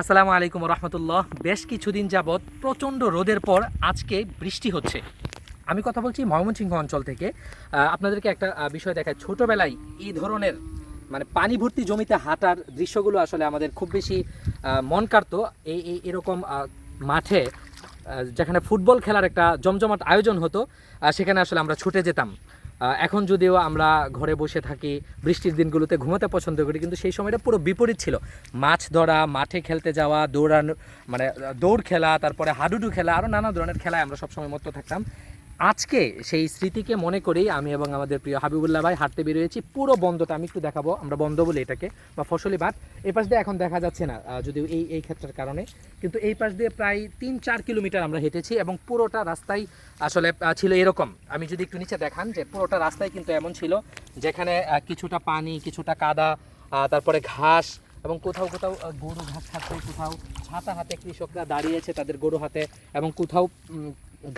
আসসালামু আলাইকুম রহমতুল্লাহ। বেশ কিছুদিন যাবৎ প্রচণ্ড রোদের পর আজকে বৃষ্টি হচ্ছে। আমি কথা বলছি ময়মনসিংহ অঞ্চল থেকে। আপনাদেরকে একটা বিষয় দেখায় ছোটোবেলায় এই ধরনের মানে পানি ভর্তি জমিতে হাঁটার দৃশ্যগুলো আসলে আমাদের খুব বেশি মন কাড়তো। এই এরকম মাঠে যেখানে ফুটবল খেলার একটা জমজমাট আয়োজন হতো সেখানে আসলে আমরা ছুটে যেতাম। এখন যদিও আমরা ঘরে বসে থাকি, বৃষ্টির দিনগুলোতে ঘুমাতে পছন্দ করি, কিন্তু সেই সময়টা পুরো বিপরীত ছিল। মাছ ধরা, মাঠে খেলতে যাওয়া, দৌড়ানো মানে দৌড় খেলা, তারপরে হাডুডু খেলা আরও নানা ধরনের খেলায় আমরা সবসময় মত্ত থাকতাম। আজকে সেই স্মৃতিকে মনে করেই আমি এবং আমাদের প্রিয় হাবিবুল্লাহ ভাই হাঁটতে বেরিয়েছি। পুরো বন্ধটা আমি একটু দেখাবো, আমরা বন্ধ বলি এটাকে, বা ফসলি বাট এই পাশ দিয়ে এখন দেখা যাচ্ছে না যদিও এই এই ক্ষেত্রের কারণে। কিন্তু এই পাশ দিয়ে প্রায় তিন চার কিলোমিটার আমরা হেঁটেছি এবং পুরোটা রাস্তাই আসলে ছিল এরকম। আমি যদি একটু নিচে দেখান যে পুরোটা রাস্তায় কিন্তু এমন ছিল, যেখানে কিছুটা পানি, কিছুটা কাদা তারপরে ঘাস এবং কোথাও কোথাও গরু ঘাস খাচ্ছে, কোথাও ছাতা হাতে কৃষকরা দাঁড়িয়েছে তাদের গরু হাতে এবং কোথাও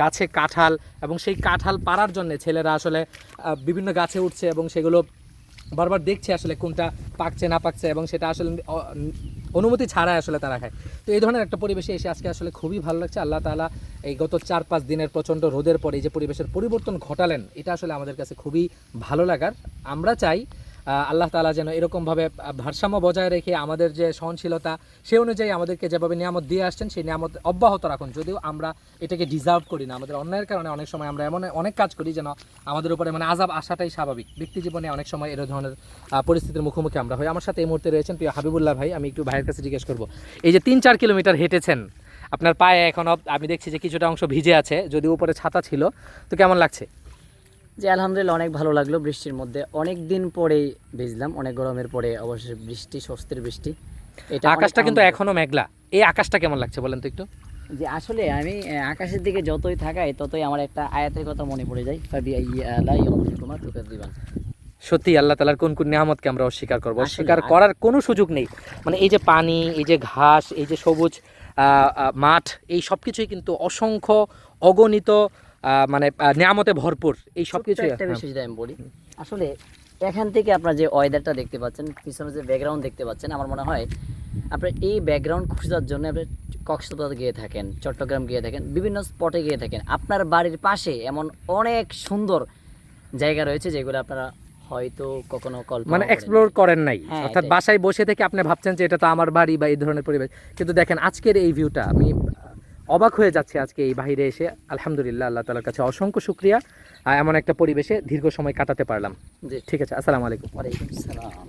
গাছে কাঁঠাল এবং সেই কাঁঠাল পাড়ার জন্য ছেলেরা আসলে বিভিন্ন গাছে উঠছে এবং সেগুলো বারবার দেখছে আসলে কোনটা পাকছে, না পাকছে এবং সেটা আসলে অনুমতি ছাড়াই আসলে তারা খায়। তো এই ধরনের একটা পরিবেশে এসে আজকে আসলে খুবই ভালো লাগছে। আল্লাহ তাআলা এই গত চার পাঁচ দিনের প্রচণ্ড রোদের পরে যে পরিবেশের পরিবর্তন ঘটালেন, এটা আসলে আমাদের কাছে খুবই ভালো লাগার। আমরা চাই আল্লাহ তালা যেন এরকমভাবে ভারসাম্য বজায় রেখে আমাদের যে সহনশীলতা, সে অনুযায়ী আমাদেরকে যেভাবে নিয়ামত দিয়ে আসছেন, সেই নিয়ামত অব্যাহত রাখুন। যদিও আমরা এটাকে ডিজার্ভ করি না, আমাদের অন্যায়ের কারণে অনেক সময় আমরা এমন অনেক কাজ করি যেন আমাদের উপরে মানে আজাব আসাটাই স্বাভাবিক। ব্যক্তি জীবনে অনেক সময় এর ধরনের পরিস্থিতির মুখোমুখি আমরা হই। আমার সাথে এই মুহূর্তে রয়েছেন প্রিয় হাবিবুল্লাহ ভাই। আমি একটু ভাইয়ের কাছে জিজ্ঞেস করব, এই যে তিন চার কিলোমিটার হেঁটেছেন, আপনার পায়ে এখনও আমি দেখছি যে কিছুটা অংশ ভিজে আছে যদি উপরে ছাতা ছিল। তো কেমন লাগছে? যে আলহামদুলিল্লাহ অনেক ভালো লাগল বৃষ্টির মধ্যে। অনেক দিন পরেই ভিজলাম অনেক গরমের পরে অবশ্যই বৃষ্টি স্বস্তির বৃষ্টি। এটা আকাশটা কিন্তু। এখনও মেঘলা। এই আকাশটা কেমন লাগছে বলেন তো একটু? যে আসলে আমি আকাশের দিকে যতই থাকাই ততই আমার একটা আয়াতের কথা মনে পড়ে যায়। ফাবি তুকাযিবান সত্যি আল্লাহ তালার কোন কোন নিয়ামতকে আমরা অস্বীকার করব। অস্বীকার করার কোনো সুযোগ নেই। মানে এই যে পানি এই যে ঘাস এই যে সবুজ মাঠ এই সব কিছুই কিন্তু অসংখ্য অগণিত মানে নিয়ামতে ভরপুর। এই সব কিছু একটা বিষয় যদি আমি বলি আসলে এখান থেকে আপনার যে ওয়েদারটা দেখতে পাচ্ছেন পিছনে যে ব্যাকগ্রাউন্ড দেখতে পাচ্ছেন আমার মনে হয় আপনার এই ব্যাকগ্রাউন্ড খোঁজার জন্য আপনি কক্সবাজার গিয়ে থাকেন চট্টগ্রাম গিয়ে থাকেন বিভিন্ন স্পটে গিয়ে থাকেন। আপনার বাড়ির পাশে এমন অনেক সুন্দর জায়গা রয়েছে যেগুলো আপনারা হয়তো কখনো কল্পনা মানে এক্সপ্লোর করেন নাই। হ্যাঁ, অর্থাৎ বাসায় বসে থেকে আপনি ভাবছেন যে এটা তো আমার বাড়ি বা এই ধরনের পরিবেশ। কিন্তু দেখেন আজকের এই ভিউটা আমি অবাক হয়ে যাচ্ছে আজকে এই বাইরে এসে। আলহামদুলিল্লাহ আল্লাহ তালার কাছে অসংখ্য শুক্রিয়া। এমন একটা পরিবেশে দীর্ঘ সময় কাটাতে পারলাম। জি। ঠিক আছে আসসালামু আলাইকুম। ওয়ালাইকুম সালাম